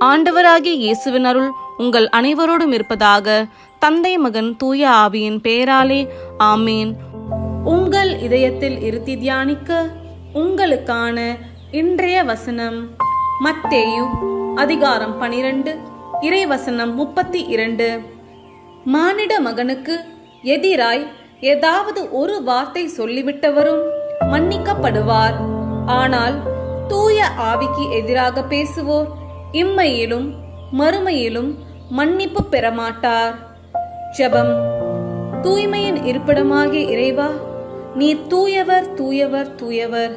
ஆண்டவராகிய இயேசுவின் அருள் உங்கள் அனைவரோடும் இருப்பதாக தந்தை மகன் தூய ஆவியின் பெயராலே ஆமேன். உங்கள் இதயத்தில் இருத்தி தியானிக்க உங்களுக்கான இன்றைய வசனம் மத்தேயு அதிகாரம் பனிரெண்டு இறை வசனம் முப்பத்தி இரண்டு. மானிட மகனுக்கு எதிராய் ஏதாவது ஒரு வார்த்தை சொல்லிவிட்டவரும் மன்னிக்கப்படுவார். ஆனால் தூய ஆவிக்கு எதிராக பேசுவோர். இம்மையிலும் மறுமையிலும் மன்னிப்பு பெறமாட்டார். ஜெபம். தூய்மையின் இருப்பிடமாகிய இறைவா நீர் தூயவர் தூயவர் தூயவர்.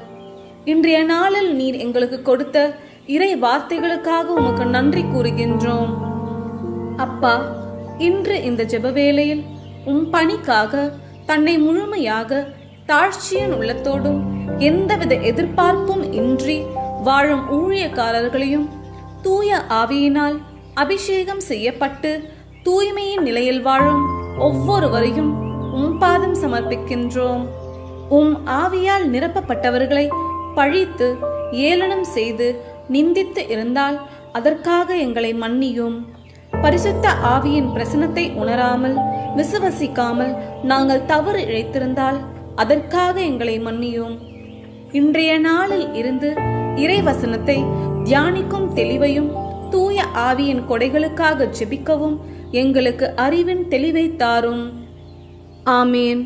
இன்றைய நாளில் நீர் எங்களுக்கு கொடுத்த இறை வார்த்தைகளுக்காக உமக்கு நன்றி கூறுகின்றோம். அப்பா இன்று இந்த ஜெப வேளையில் உம் பணிக்காக தன்னை முழுமையாக தாழ்ச்சியின் உள்ளத்தோடும் எந்தவித எதிர்பார்ப்பும் இன்றி வாழும் ஊழியக்காரர்களையும் தூய ஆவியினால் அபிஷேகம் செய்யப்பட்டு தூய்மையின் நிலையில் வாழும் ஒவ்வொருவரையும் உம் பாதம் சமர்ப்பிக்கின்றோம். உம் ஆவியால் நிரப்பப்பட்டவர்களை பழித்து ஏளனம் செய்து நிந்தித்து இருந்தால் அதற்காக எங்களை மன்னியும். பரிசுத்த ஆவியின் பிரசனத்தை உணராமல் விசுவசிக்காமல் நாங்கள் தவறு இழைத்திருந்தால் அதற்காக எங்களை மன்னியும். இன்றைய நாளில் இருந்து இறைவசனத்தை தியானிக்கும் தெளிவையும் தூய ஆவியின் கொடைகளுக்காக ஜெபிக்கவும் எங்களுக்கு அறிவின் தெளிவை தாரும். ஆமேன்.